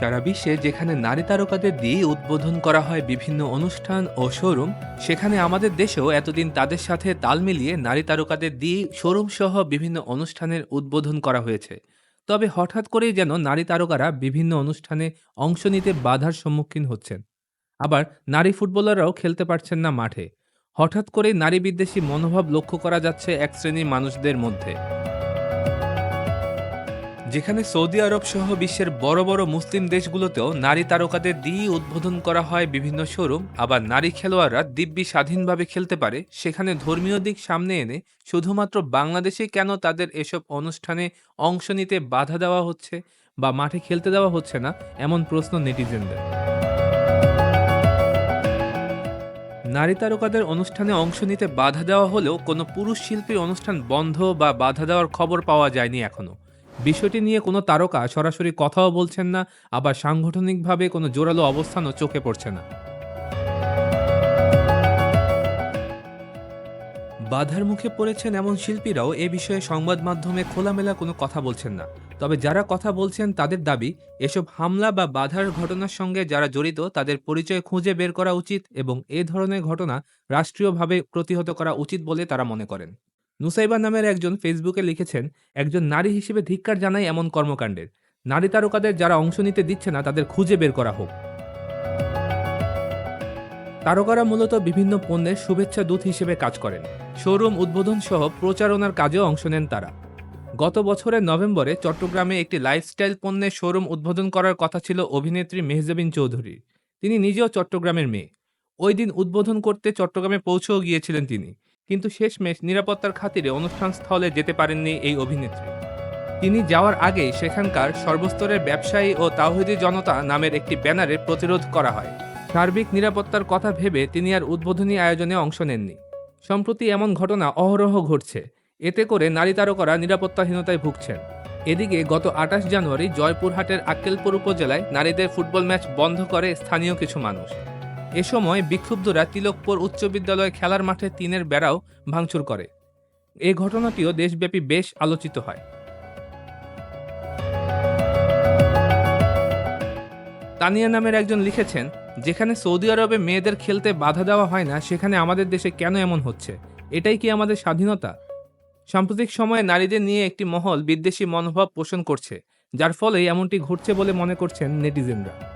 সারা বিশ্বে যেখানে নারী তারকাদের দিয়ে উদ্বোধন করা হয় বিভিন্ন অনুষ্ঠান ও শোরুম, সেখানে আমাদের দেশেও এতদিন তাদের সাথে তাল মিলিয়ে নারী তারকাদের দিয়ে শোরুম সহ বিভিন্ন অনুষ্ঠানের উদ্বোধন করা হয়েছে। তবে হঠাৎ করেই যেন নারী তারকারা বিভিন্ন অনুষ্ঠানে অংশ নিতে বাধার সম্মুখীন হচ্ছেন। আবার নারী ফুটবলাররাও খেলতে পারছেন না মাঠে। হঠাৎ করেই নারী বিদ্বেষী মনোভাব লক্ষ্য করা যাচ্ছে এক শ্রেণির মানুষদের মধ্যে। যেখানে সৌদি আরব সহ বিশ্বের বড় বড় মুসলিম দেশগুলোতেও নারী তারকাদের দিয়ে উদ্বোধন করা হয় বিভিন্ন শোরুম। আবার নারী খেলোয়াড়রা দিব্যি স্বাধীনভাবে খেলতে পারে। সেখানে ধর্মীয় দিক সামনে এনে শুধুমাত্র বাংলাদেশে কেন তাদের এসব অনুষ্ঠানে অংশ নিতে বাধা দেওয়া হচ্ছে বা মাঠে খেলতে দেওয়া হচ্ছে না, এমন প্রশ্ন নেটিজেনদের। নারী তারকাদের অনুষ্ঠানে অংশ নিতে বাধা দেওয়া হলেও কোনো পুরুষ শিল্পীর অনুষ্ঠান বন্ধ বা বাধা দেওয়ার খবর পাওয়া যায়নি এখনও। বিষয়টি নিয়ে কোনো তারকা সরাসরি কথাও বলছেন না, আবার সাংগঠনিকভাবে কোনো জোরালো অবস্থানও চোখে পড়ছে না। বাধার মুখে পড়েছেন এমন শিল্পীরাও এ বিষয়ে সংবাদ মাধ্যমে খোলামেলা কোনো কথা বলছেন না। তবে যারা কথা বলছেন তাদের দাবি, এসব হামলা বা বাধার ঘটনার সঙ্গে যারা জড়িত তাদের পরিচয় খুঁজে বের করা উচিত এবং এ ধরনের ঘটনা রাষ্ট্রীয়ভাবে প্রতিহত করা উচিত বলে তারা মনে করেন। নুসাইবা নামের একজন ফেসবুকে লিখেছেন, একজন নারী হিসেবে ধিক্কার জানাই এমন কর্মকাণ্ডের। নারী তারকাদের যারা অংশ নিতে দিচ্ছে না, তাদের খুঁজে বের করা হোক। তারকারা মূলত বিভিন্ন পণ্যের শুভেচ্ছা দূত হিসেবে কাজ করেন। শোরুম উদ্বোধন সহ প্রচারণার কাজেও অংশ নেন তারা। গত বছরের নভেম্বরে চট্টগ্রামে একটি লাইফস্টাইল পণ্যের শোরুম উদ্বোধন করার কথা ছিল অভিনেত্রী মেহজাবিন চৌধুরীর তিনি নিজেও চট্টগ্রামের মেয়ে। ওই দিন উদ্বোধন করতে চট্টগ্রামে পৌঁছেও গিয়েছিলেন তিনি। কিন্তু শেষমেশ নিরাপত্তার খাতিরে অনুষ্ঠান স্থলে যেতে পারেননি এই অভিনেত্রী। তিনি যাওয়ার আগেই সেখানকার সর্বস্তরের ব্যবসায়ী ও তাওহিদি জনতা নামের একটি ব্যানারে প্রতিরোধ করা হয়। সার্বিক নিরাপত্তার কথা ভেবে তিনি আর উদ্বোধনী আয়োজনে অংশ নেননি। সম্প্রতি এমন ঘটনা অহরহ ঘটছে। এতে করে নারী তারকারা নিরাপত্তাহীনতায় ভুগছেন। এদিকে গত আঠাশ জানুয়ারি জয়পুরহাটের আক্কেলপুর উপজেলায় নারীদের ফুটবল ম্যাচ বন্ধ করে স্থানীয় কিছু মানুষ। এ সময় বিক্ষুব্ধরা তিলকপুর উচ্চ বিদ্যালয় খেলার মাঠে তিনের বেড়াও ভাঙচুর করে। এ ঘটনাটিও দেশব্যাপী বেশ আলোচিত হয়। তানিয়া নামের একজন লিখেছেন, যেখানে সৌদি আরবে মেয়েদের খেলতে বাধা দেওয়া হয় না, সেখানে আমাদের দেশে কেন এমন হচ্ছে? এটাই কি আমাদের স্বাধীনতা? সাম্প্রতিক সময়ে নারীদের নিয়ে একটি মহল বিদ্বেষী মনোভাব পোষণ করছে, যার ফলে এমনটি ঘটছে বলে মনে করছেন নেটিজেনরা।